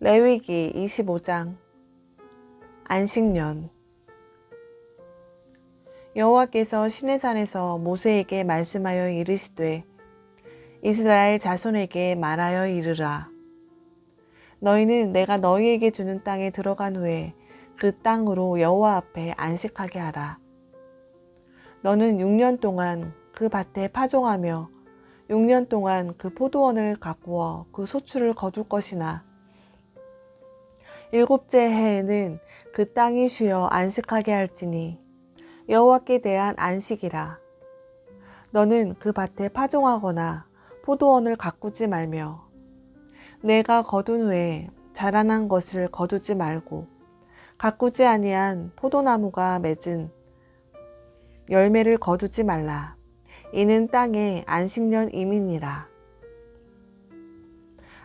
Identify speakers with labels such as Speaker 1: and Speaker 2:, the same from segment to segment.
Speaker 1: 레위기 25장 안식년. 여호와께서 시내산에서 모세에게 말씀하여 이르시되 이스라엘 자손에게 말하여 이르라. 너희는 내가 너희에게 주는 땅에 들어간 후에 그 땅으로 여호와 앞에 안식하게 하라. 너는 6년 동안 그 밭에 파종하며 6년 동안 그 포도원을 가꾸어 그 소출을 거둘 것이나 일곱째 해에는 그 땅이 쉬어 안식하게 할지니 여호와께 대한 안식이라. 너는 그 밭에 파종하거나 포도원을 가꾸지 말며 내가 거둔 후에 자라난 것을 거두지 말고 가꾸지 아니한 포도나무가 맺은 열매를 거두지 말라. 이는 땅의 안식년 이민이라.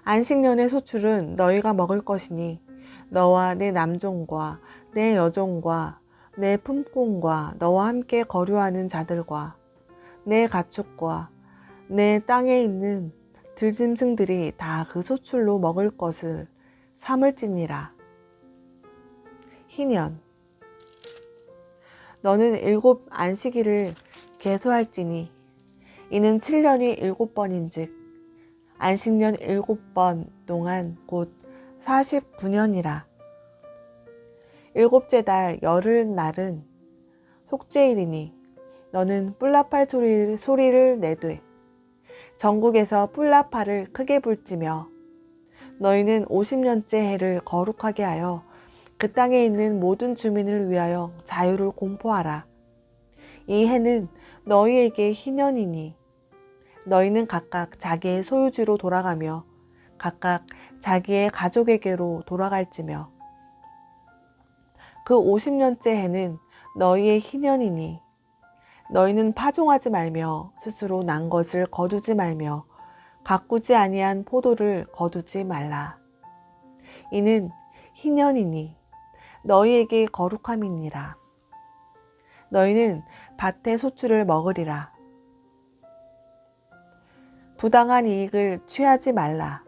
Speaker 1: 안식년의 소출은 너희가 먹을 것이니 너와 내 남종과 내 여종과 내 품꾼과 너와 함께 거류하는 자들과 내 가축과 내 땅에 있는 들짐승들이 다 그 소출로 먹을 것을 삼을지니라. 희년 너는 일곱 안식일을 개소할지니 이는 7년이 일곱 번인즉 안식년 일곱 번 동안 곧 49년이라. 일곱째 달 열흘 날은 속죄일이니 너는 뿔나팔 소리를, 소리를 내되 전국에서 뿔나팔을 크게 불지며 너희는 50년째 해를 거룩하게 하여 그 땅에 있는 모든 주민을 위하여 자유를 공포하라. 이 해는 너희에게 희년이니 너희는 각각 자기의 소유지로 돌아가며 각각 자기의 가족에게로 돌아갈지며 그 50년째 해는 너희의 희년이니 너희는 파종하지 말며 스스로 난 것을 거두지 말며 가꾸지 아니한 포도를 거두지 말라. 이는 희년이니 너희에게 거룩함이니라. 너희는 밭의 소출을 먹으리라. 부당한 이익을 취하지 말라.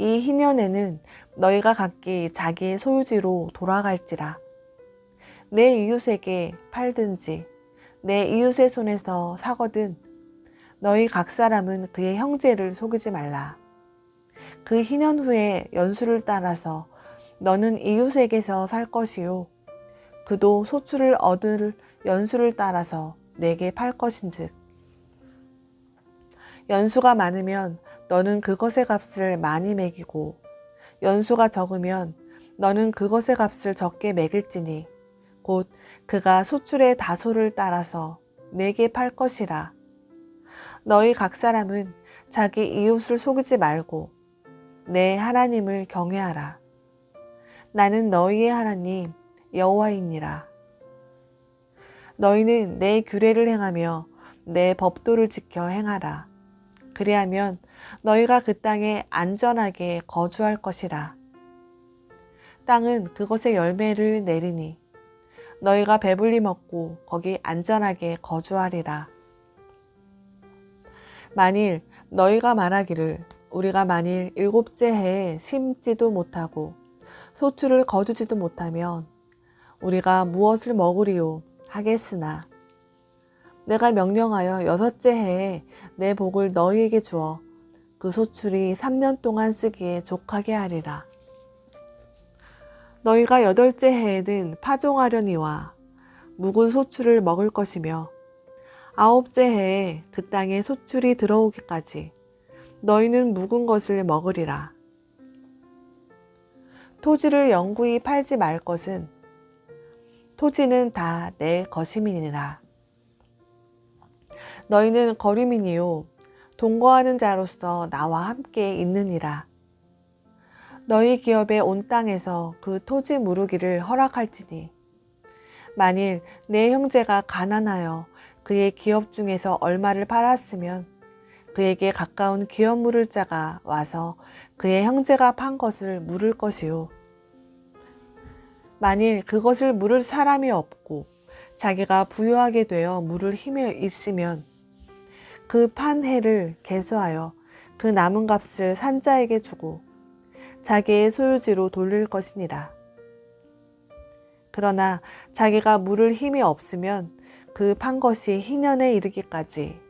Speaker 1: 이 희년에는 너희가 각기 자기의 소유지로 돌아갈지라. 내 이웃에게 팔든지 내 이웃의 손에서 사거든 너희 각 사람은 그의 형제를 속이지 말라. 그 희년 후에 연수를 따라서 너는 이웃에게서 살 것이요. 그도 소출을 얻을 연수를 따라서 내게 팔 것인즉. 연수가 많으면 너는 그것의 값을 많이 매기고 연수가 적으면 너는 그것의 값을 적게 매길지니 곧 그가 소출의 다소를 따라서 내게 팔 것이라. 너희 각 사람은 자기 이웃을 속이지 말고 내 하나님을 경외하라. 나는 너희의 하나님 여호와이니라. 너희는 내 규례를 행하며 내 법도를 지켜 행하라. 그리하면 너희가 그 땅에 안전하게 거주할 것이라. 땅은 그것의 열매를 내리니 너희가 배불리 먹고 거기 안전하게 거주하리라. 만일 너희가 말하기를 우리가 만일 일곱째 해에 심지도 못하고 소출을 거두지도 못하면 우리가 무엇을 먹으리요 하겠으나 내가 명령하여 여섯째 해에 내 복을 너희에게 주어 그 소출이 3년 동안 쓰기에 족하게 하리라. 너희가 여덟째 해에는 파종하려니와 묵은 소출을 먹을 것이며 아홉째 해에 그 땅에 소출이 들어오기까지 너희는 묵은 것을 먹으리라. 토지를 영구히 팔지 말 것은 토지는 다 내 것임이니라. 너희는 거류민이요 동거하는 자로서 나와 함께 있느니라. 너희 기업의 온 땅에서 그 토지 무르기를 허락할지니 만일 내 형제가 가난하여 그의 기업 중에서 얼마를 팔았으면 그에게 가까운 기업 물을 자가 와서 그의 형제가 판 것을 물을 것이요 만일 그것을 물을 사람이 없고 자기가 부유하게 되어 물을 힘에 있으면 그 판 해를 개수하여 그 남은 값을 산자에게 주고 자기의 소유지로 돌릴 것이니라. 그러나 자기가 물을 힘이 없으면 그 판 것이 희년에 이르기까지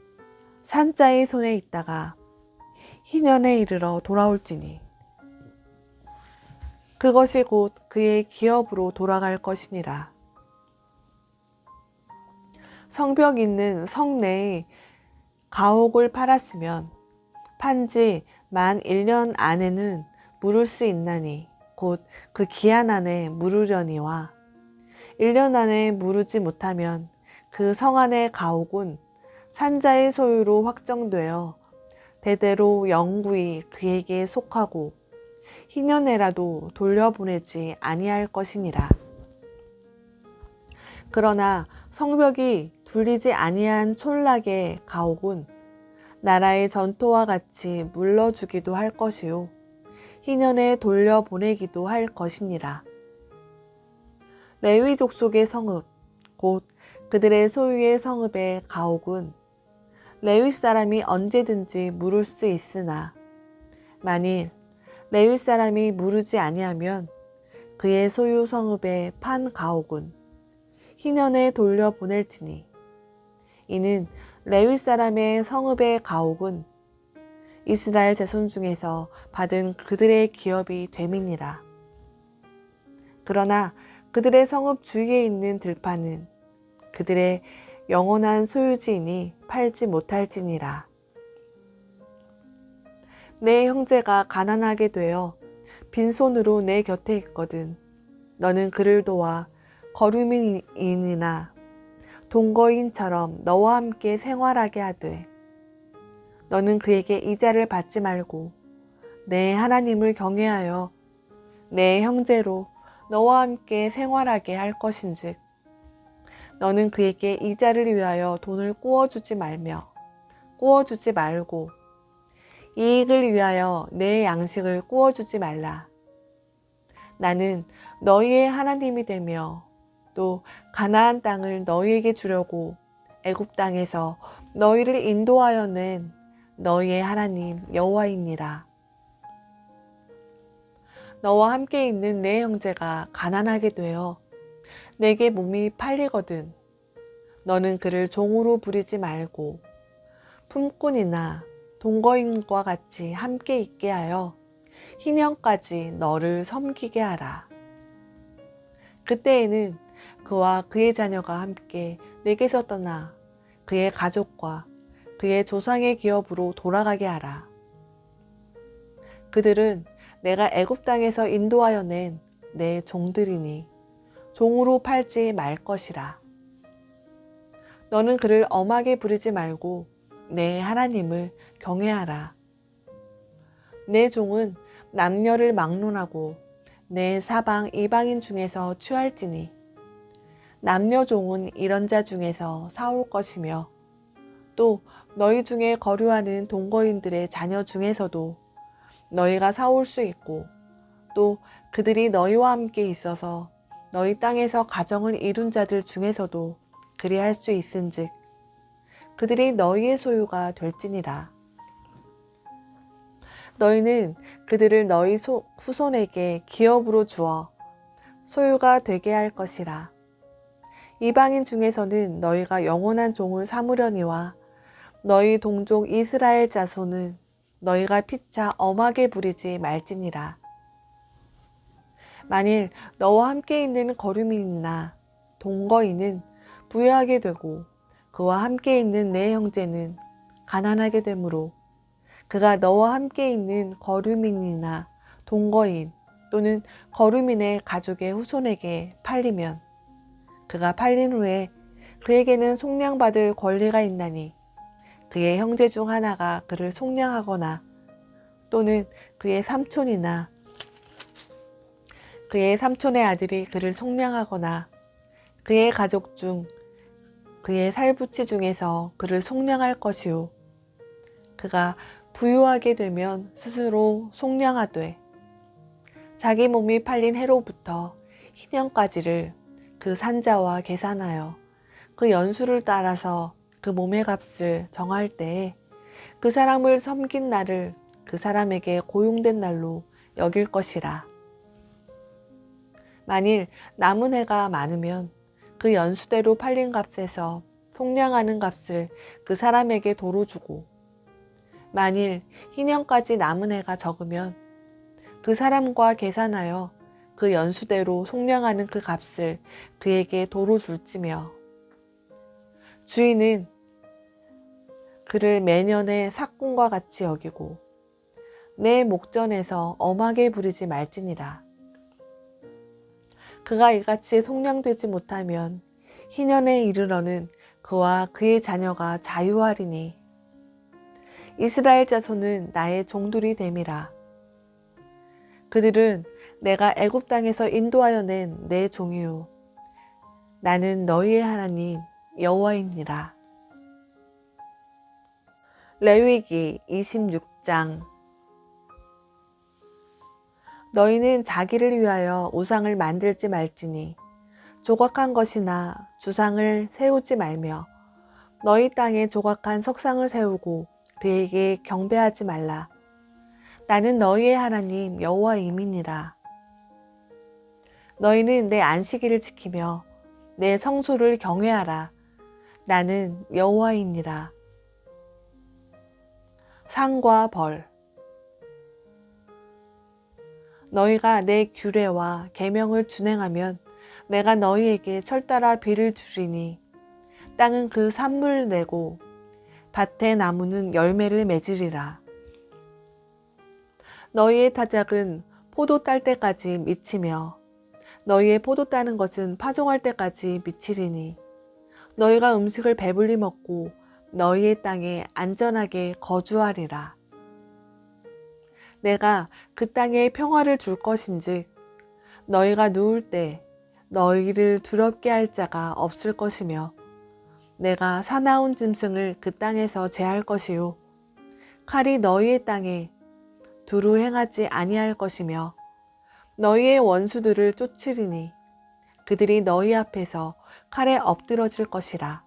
Speaker 1: 산자의 손에 있다가 희년에 이르러 돌아올지니 그것이 곧 그의 기업으로 돌아갈 것이니라. 성벽 있는 성 내에 가옥을 팔았으면 판지 만 1년 안에는 물을 수 있나니 곧 그 기한 안에 물으려니와 1년 안에 물으지 못하면 그 성 안의 가옥은 산자의 소유로 확정되어 대대로 영구히 그에게 속하고 희년에라도 돌려보내지 아니할 것이니라. 그러나 성벽이 둘리지 아니한 촌락의 가옥은 나라의 전토와 같이 물러주기도 할 것이요 희년에 돌려보내기도 할 것이니라. 레위 족속의 성읍 곧 그들의 소유의 성읍의 가옥은 레위 사람이 언제든지 물을 수 있으나 만일 레위 사람이 물으지 아니하면 그의 소유 성읍의 판 가옥은 희년에 돌려 보낼지니 이는 레위 사람의 성읍의 가옥은 이스라엘 자손 중에서 받은 그들의 기업이 됨이니라. 그러나 그들의 성읍 주위에 있는 들판은 그들의 영원한 소유지이니 팔지 못할지니라. 내 형제가 가난하게 되어 빈손으로 내 곁에 있거든. 너는 그를 도와 거류민이나 동거인처럼 너와 함께 생활하게 하되 너는 그에게 이자를 받지 말고 내 하나님을 경외하여 내 형제로 너와 함께 생활하게 할 것인즉 너는 그에게 이자를 위하여 돈을 꾸어주지 말며 꾸어주지 말고 이익을 위하여 내 양식을 꾸어주지 말라. 나는 너희의 하나님이 되며 또 가나안 땅을 너희에게 주려고 애굽 땅에서 너희를 인도하여 낸 너희의 하나님 여호와이니라. 너와 함께 있는 내 형제가 가난하게 되어 내게 몸이 팔리거든. 너는 그를 종으로 부리지 말고 품꾼이나 동거인과 같이 함께 있게 하여 희년까지 너를 섬기게 하라. 그때에는 그와 그의 자녀가 함께 내게서 떠나 그의 가족과 그의 조상의 기업으로 돌아가게 하라. 그들은 내가 애굽 땅에서 인도하여 낸 내 종들이니 종으로 팔지 말 것이라. 너는 그를 엄하게 부르지 말고 내 하나님을 경외하라. 내 종은 남녀를 막론하고 내 사방 이방인 중에서 취할지니 남녀 종은 이런 자 중에서 사올 것이며 또 너희 중에 거류하는 동거인들의 자녀 중에서도 너희가 사올 수 있고 또 그들이 너희와 함께 있어서 너희 땅에서 가정을 이룬 자들 중에서도 그리할 수 있은즉 그들이 너희의 소유가 될지니라. 너희는 그들을 너희 소, 후손에게 기업으로 주어 소유가 되게 할 것이라. 이방인 중에서는 너희가 영원한 종을 삼으려니와 너희 동족 이스라엘 자손은 너희가 피차 엄하게 부리지 말지니라. 만일 너와 함께 있는 거류민이나 동거인은 부유하게 되고 그와 함께 있는 내 형제는 가난하게 되므로 그가 너와 함께 있는 거류민이나 동거인 또는 거류민의 가족의 후손에게 팔리면 그가 팔린 후에 그에게는 속량받을 권리가 있나니 그의 형제 중 하나가 그를 속량하거나 또는 그의 삼촌이나 그의 삼촌의 아들이 그를 속량하거나 그의 가족 중 그의 살부치 중에서 그를 속량할 것이요. 그가 부유하게 되면 스스로 속량하되 자기 몸이 팔린 해로부터 희년까지를 그 산자와 계산하여 그 연수를 따라서 그 몸의 값을 정할 때에 그 사람을 섬긴 날을 그 사람에게 고용된 날로 여길 것이라. 만일 남은 해가 많으면 그 연수대로 팔린 값에서 속량하는 값을 그 사람에게 도로 주고 만일 희년까지 남은 해가 적으면 그 사람과 계산하여 그 연수대로 속량하는 그 값을 그에게 도로 줄지며 주인은 그를 매년의 삭군과 같이 여기고 내 목전에서 엄하게 부리지 말지니라. 그가 이같이 속량되지 못하면 희년에 이르러는 그와 그의 자녀가 자유하리니 이스라엘 자손은 나의 종들이 됨이라. 그들은 내가 애굽 땅에서 인도하여 낸 내 종이요 나는 너희의 하나님 여호와이니라. 레위기 26장 너희는 자기를 위하여 우상을 만들지 말지니 조각한 것이나 주상을 세우지 말며 너희 땅에 조각한 석상을 세우고 그에게 경배하지 말라. 나는 너희의 하나님 여호와임이니라. 너희는 내 안식일을 지키며 내 성소를 경외하라. 나는 여호와이니라. 상과 벌 너희가 내 규례와 계명을 준행하면 내가 너희에게 철따라 비를 주리니 땅은 그 산물을 내고 밭의 나무는 열매를 맺으리라. 너희의 타작은 포도 딸 때까지 미치며 너희의 포도 따는 것은 파종할 때까지 미치리니 너희가 음식을 배불리 먹고 너희의 땅에 안전하게 거주하리라. 내가 그 땅에 평화를 줄 것인즉 너희가 누울 때 너희를 두렵게 할 자가 없을 것이며 내가 사나운 짐승을 그 땅에서 제할 것이요 칼이 너희의 땅에 두루 행하지 아니할 것이며 너희의 원수들을 쫓으리니 그들이 너희 앞에서 칼에 엎드러질 것이라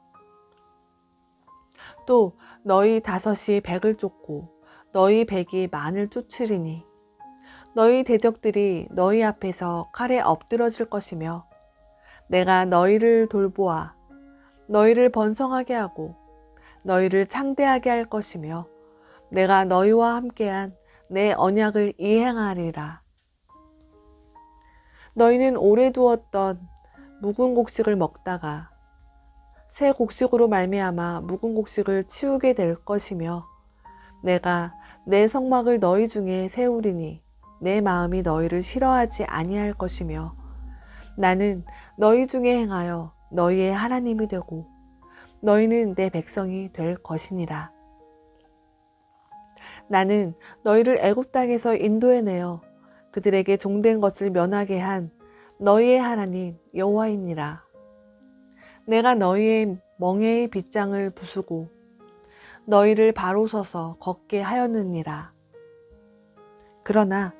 Speaker 1: 또 너희 다섯이 백을 쫓고 너희 백이 만을 쫓으리니 너희 대적들이 너희 앞에서 칼에 엎드러질 것이며 내가 너희를 돌보아 너희를 번성하게 하고 너희를 창대하게 할 것이며 내가 너희와 함께한 내 언약을 이행하리라. 너희는 오래 두었던 묵은 곡식을 먹다가 새 곡식으로 말미암아 묵은 곡식을 치우게 될 것이며 내가 내 성막을 너희 중에 세우리니 내 마음이 너희를 싫어하지 아니할 것이며 나는 너희 중에 행하여 너희의 하나님이 되고 너희는 내 백성이 될 것이니라. 나는 너희를 애굽 땅에서 인도해 내어 그들에게 종된 것을 면하게 한 너희의 하나님 여호와이니라. 내가 너희의 멍에의 빗장을 부수고 너희를 바로 서서 걷게 하였느니라. 그러나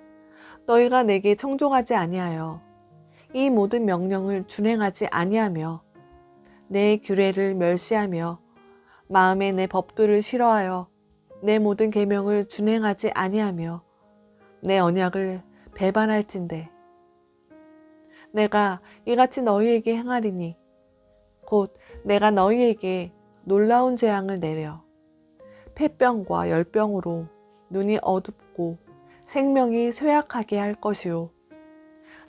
Speaker 1: 너희가 내게 청종하지 아니하여 이 모든 명령을 준행하지 아니하며 내 규례를 멸시하며 마음에 내 법도를 싫어하여 내 모든 계명을 준행하지 아니하며 내 언약을 배반할진대 내가 이같이 너희에게 행하리니 곧 내가 너희에게 놀라운 재앙을 내려 폐병과 열병으로 눈이 어둡고 생명이 쇠약하게 할 것이요.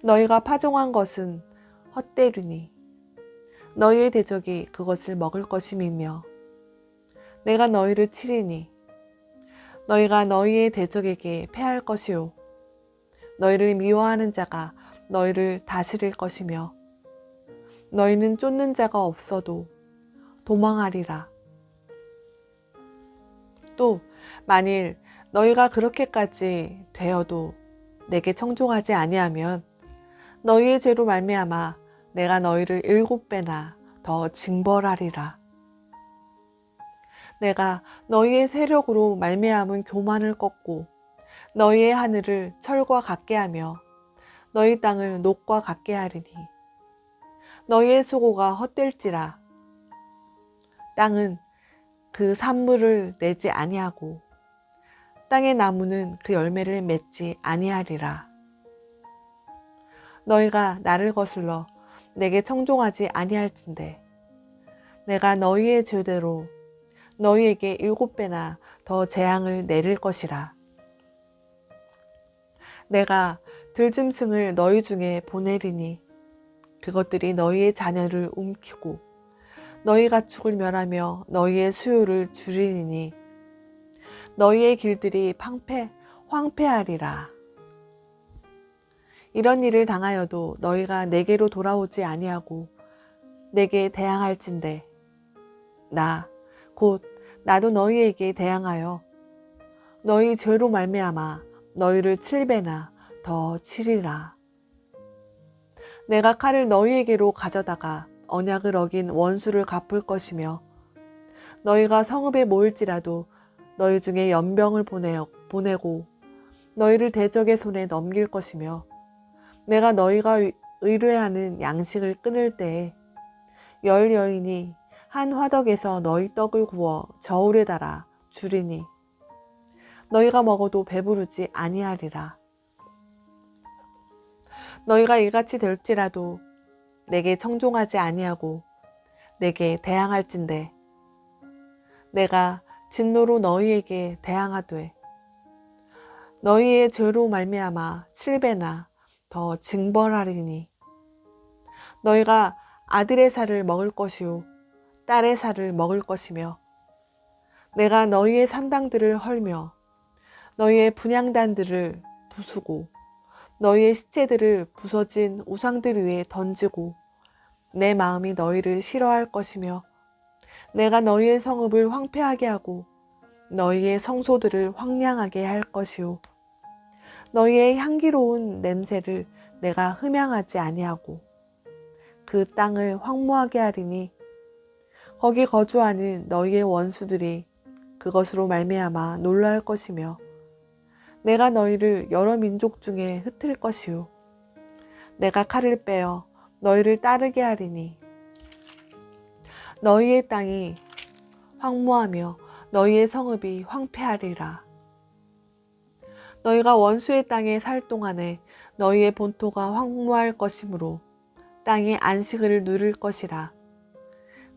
Speaker 1: 너희가 파종한 것은 헛되르니 너희의 대적이 그것을 먹을 것임이며 내가 너희를 치리니 너희가 너희의 대적에게 패할 것이요 너희를 미워하는 자가 너희를 다스릴 것이며 너희는 쫓는 자가 없어도 도망하리라. 또 만일 너희가 그렇게까지 되어도 내게 청종하지 아니하면 너희의 죄로 말미암아 내가 너희를 일곱 배나 더 징벌하리라. 내가 너희의 세력으로 말미암은 교만을 꺾고 너희의 하늘을 철과 같게 하며 너희 땅을 녹과 같게 하리니 너희의 수고가 헛될지라 땅은 그 산물을 내지 아니하고 땅의 나무는 그 열매를 맺지 아니하리라. 너희가 나를 거슬러 내게 청종하지 아니할진대 내가 너희의 죄대로 너희에게 일곱 배나 더 재앙을 내릴 것이라. 내가 들짐승을 너희 중에 보내리니 그것들이 너희의 자녀를 움키고 너희 가축을 멸하며 너희의 수요를 줄이리니 너희의 길들이 황폐 황폐하리라. 이런 일을 당하여도 너희가 내게로 돌아오지 아니하고 내게 대항할진대 나 곧 나도 너희에게 대항하여 너희 죄로 말미암아 너희를 칠배나 더 치리라. 내가 칼을 너희에게로 가져다가 언약을 어긴 원수를 갚을 것이며 너희가 성읍에 모일지라도 너희 중에 연병을 보내, 보내고 너희를 대적의 손에 넘길 것이며 내가 너희가 의뢰하는 양식을 끊을 때에 열 여인이 한 화덕에서 너희 떡을 구워 저울에 달아 주리니 너희가 먹어도 배부르지 아니하리라. 너희가 이같이 될지라도 내게 청종하지 아니하고 내게 대항할진대 내가 진노로 너희에게 대항하되 너희의 죄로 말미암아 칠배나 더 징벌하리니 너희가 아들의 살을 먹을 것이요 딸의 살을 먹을 것이며 내가 너희의 산당들을 헐며 너희의 분양단들을 부수고 너희의 시체들을 부서진 우상들 위에 던지고 내 마음이 너희를 싫어할 것이며 내가 너희의 성읍을 황폐하게 하고 너희의 성소들을 황량하게 할 것이요 너희의 향기로운 냄새를 내가 흠양하지 아니하고 그 땅을 황무하게 하리니 거기 거주하는 너희의 원수들이 그것으로 말미암아 놀랄 것이며 내가 너희를 여러 민족 중에 흩을 것이요 내가 칼을 빼어 너희를 따르게 하리니 너희의 땅이 황무하며 너희의 성읍이 황폐하리라. 너희가 원수의 땅에 살 동안에 너희의 본토가 황무할 것이므로 땅이 안식을 누릴 것이라.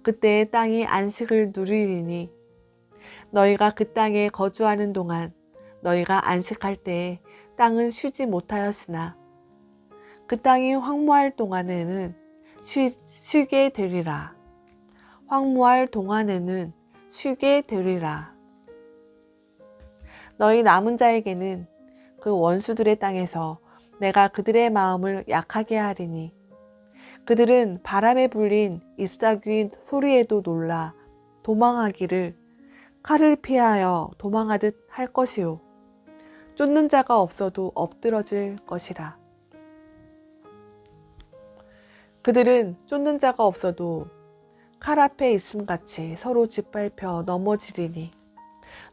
Speaker 1: 그때에 땅이 안식을 누리리니 너희가 그 땅에 거주하는 동안 너희가 안식할 때에 땅은 쉬지 못하였으나 그 땅이 황무할 동안에는 쉬, 쉬게 되리라. 황무할 동안에는 쉬게 되리라. 너희 남은 자에게는 그 원수들의 땅에서 내가 그들의 마음을 약하게 하리니 그들은 바람에 불린 잎사귀 소리에도 놀라 도망하기를 칼을 피하여 도망하듯 할 것이요. 쫓는 자가 없어도 엎드러질 것이라. 그들은 쫓는 자가 없어도 칼 앞에 있음 같이 서로 짓밟혀 넘어지리니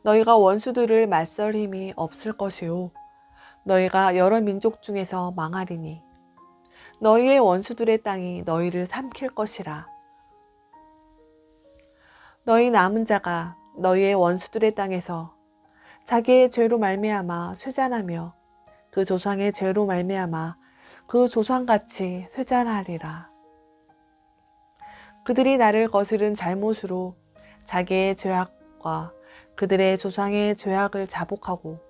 Speaker 1: 너희가 원수들을 맞설 힘이 없을 것이요. 너희가 여러 민족 중에서 망하리니 너희의 원수들의 땅이 너희를 삼킬 것이라. 너희 남은 자가 너희의 원수들의 땅에서 자기의 죄로 말미암아 쇠잔하며 그 조상의 죄로 말미암아 그 조상같이 쇠잔하리라. 그들이 나를 거스른 잘못으로 자기의 죄악과 그들의 조상의 죄악을 자복하고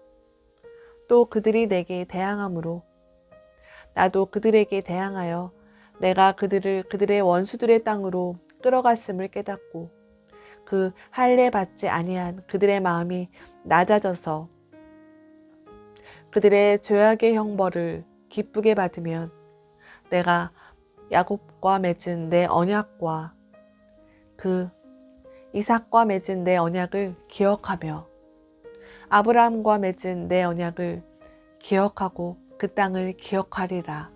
Speaker 1: 또 그들이 내게 대항함으로 나도 그들에게 대항하여 내가 그들을 그들의 원수들의 땅으로 끌어갔음을 깨닫고 그 할례 받지 아니한 그들의 마음이 낮아져서 그들의 죄악의 형벌을 기쁘게 받으면 내가 야곱과 맺은 내 언약과 그 이삭과 맺은 내 언약을 기억하며 아브라함과 맺은 내 언약을 기억하고 그 땅을 기억하리라.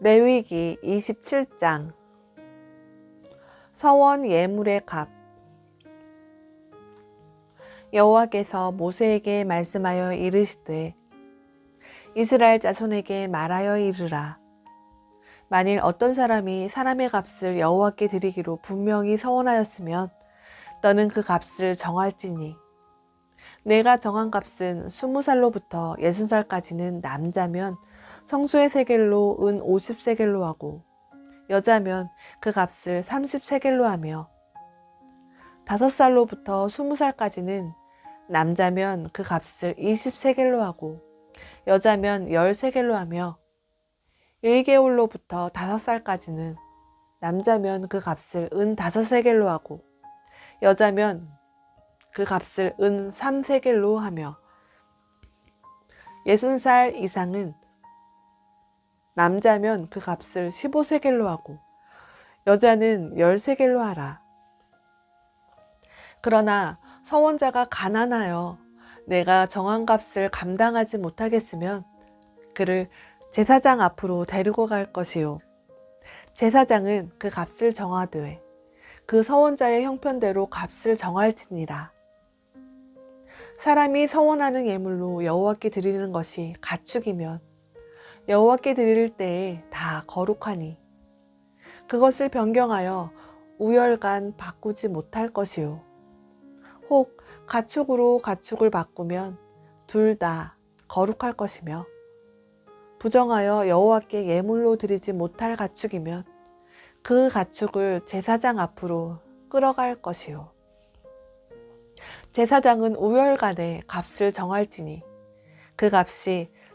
Speaker 1: 레위기 27장 서원 예물의 값. 여호와께서 모세에게 말씀하여 이르시되 이스라엘 자손에게 말하여 이르라. 만일 어떤 사람이 사람의 값을 여호와께 드리기로 분명히 서원하였으면 너는 그 값을 정할지니 내가 정한 값은 20살로부터 60살까지는 남자면 성수의 세겔로 은 50세겔로 하고 여자면 그 값을 30세겔로 하며. 5살로부터 20살까지는 남자면 그 값을 20세겔로 하고 여자면 10세겔로 하며. 1개월로부터 5살까지는 남자면 그 값을 은 5세겔로 하고 여자면 그 값을 은 3세겔로 하며. 60살 이상은 남자면 그 값을 15세겔로 하고 여자는 10세겔로 하라. 그러나 서원자가 가난하여 내가 정한 값을 감당하지 못하겠으면 그를 제사장 앞으로 데리고 갈 것이요. 제사장은 그 값을 정하되 그 서원자의 형편대로 값을 정할지니라. 사람이 서원하는 예물로 여호와께 드리는 것이 가축이면 여호와께 드릴 때에 다 거룩하니 그것을 변경하여 우열간 바꾸지 못할 것이요. 혹 가축으로 가축을 바꾸면 둘 다 거룩할 것이며 부정하여 여호와께 예물로 드리지 못할 가축이면 그 가축을 제사장 앞으로 끌어갈 것이요. 제사장은 우열간에 값을 정할지니 그 값이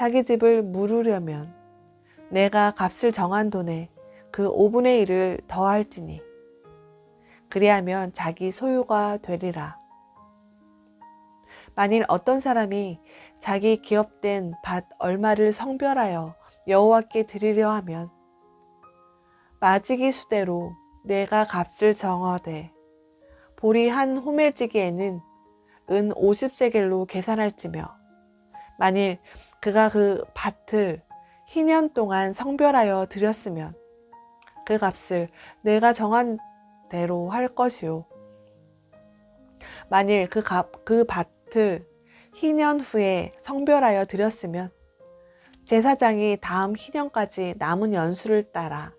Speaker 1: 자기 집을 물으려면 내가 값을 정한 돈에 그 5분의 1을 더할지니 그리하면 자기 소유가 되리라. 만일 어떤 사람이 자기 기업된 밭 얼마를 성별하여 여호와께 드리려 하면 마지기 수대로 내가 값을 정하되 보리 한 호멜지기에는 은 50세겔로 계산할지며 만일 그가 그 밭을 희년 동안 성별하여 드렸으면 그 값을 내가 정한 대로 할 것이요 만일 그, 값, 그 밭을 희년 후에 성별하여 드렸으면 제사장이 다음 희년까지 남은 연수를 따라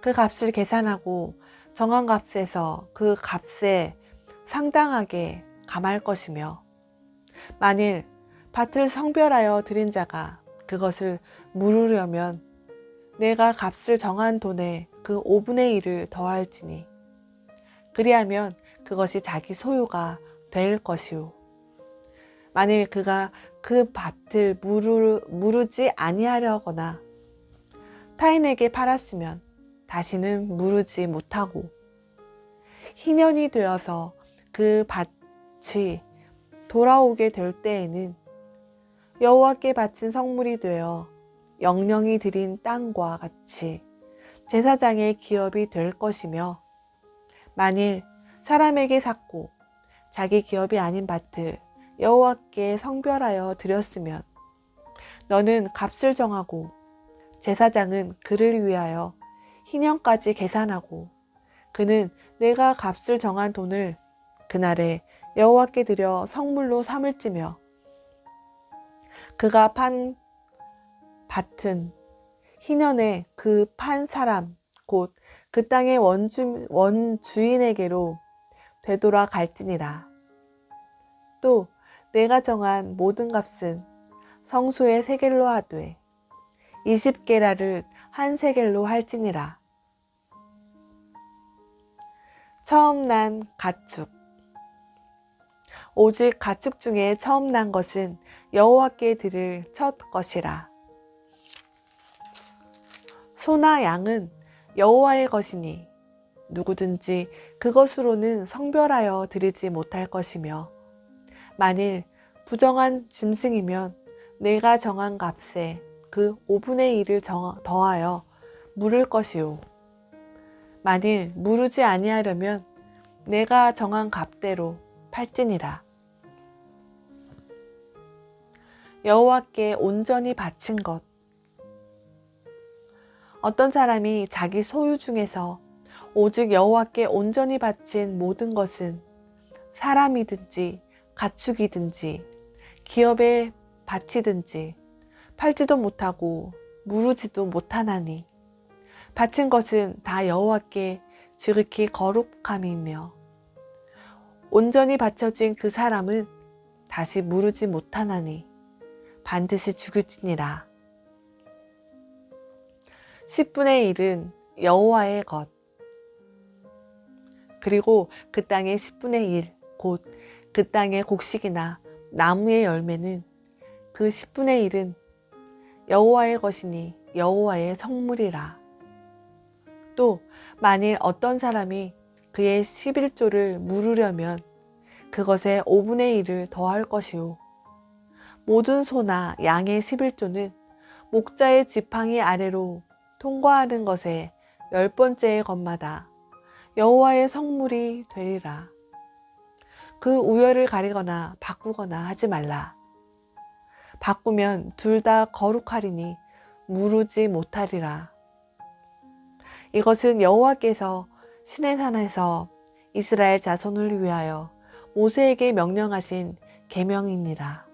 Speaker 1: 그 값을 계산하고 정한 값에서 그 값에 상당하게 감할 것이며 만일 밭을 성별하여 드린 자가 그것을 물으려면 내가 값을 정한 돈에 그 5분의 1을 더할지니. 그리하면 그것이 자기 소유가 될 것이요 만일 그가 그 밭을 무르, 무르지 아니하려거나 타인에게 팔았으면 다시는 무르지 못하고 희년이 되어서 그 밭이 돌아오게 될 때에는 여호와께 바친 성물이 되어 영령이 드린 땅과 같이 제사장의 기업이 될 것이며 만일 사람에게 샀고 자기 기업이 아닌 밭을 여호와께 성별하여 드렸으면 너는 값을 정하고 제사장은 그를 위하여 희년까지 계산하고 그는 내가 값을 정한 돈을 그날에 여호와께 드려 성물로 삼을지며 그가 판 밭은 희년에 그 판 사람 곧 그 땅의 원주, 원주인에게로 되돌아 갈지니라. 또 내가 정한 모든 값은 성수의 세겔로 하되 20게라를 한 세겔로 할지니라. 처음 난 가축 오직 가축 중에 처음 난 것은 여호와께 드릴 첫 것이라. 소나 양은 여호와의 것이니 누구든지 그것으로는 성별하여 드리지 못할 것이며 만일 부정한 짐승이면 내가 정한 값에 그 5분의 1을 정, 더하여 물을 것이요 만일 무르지 아니하려면 내가 정한 값대로 팔지니라 여호와께 온전히 바친 것. 어떤 사람이 자기 소유 중에서 오직 여호와께 온전히 바친 모든 것은 사람이든지 가축이든지 기업에 바치든지 팔지도 못하고 무르지도 못하나니 바친 것은 다 여호와께 지극히 거룩함이며 온전히 바쳐진 그 사람은 다시 무르지 못하나니 반드시 죽을지니라. 10분의 1은 여호와의 것. 그리고 그 땅의 10분의 1, 곧 그 땅의 곡식이나 나무의 열매는 그 10분의 1은 여호와의 것이니 여호와의 성물이라. 또 만일 어떤 사람이 그의 11조를 물으려면 그것에 5분의 1을 더할 것이요. 모든 소나 양의 11조는 목자의 지팡이 아래로 통과하는 것에 열 번째의 것마다 여호와의 성물이 되리라. 그 우열을 가리거나 바꾸거나 하지 말라. 바꾸면 둘 다 거룩하리니 무르지 못하리라. 이것은 여호와께서 시내산에서 이스라엘 자손을 위하여 모세에게 명령하신 계명이니라.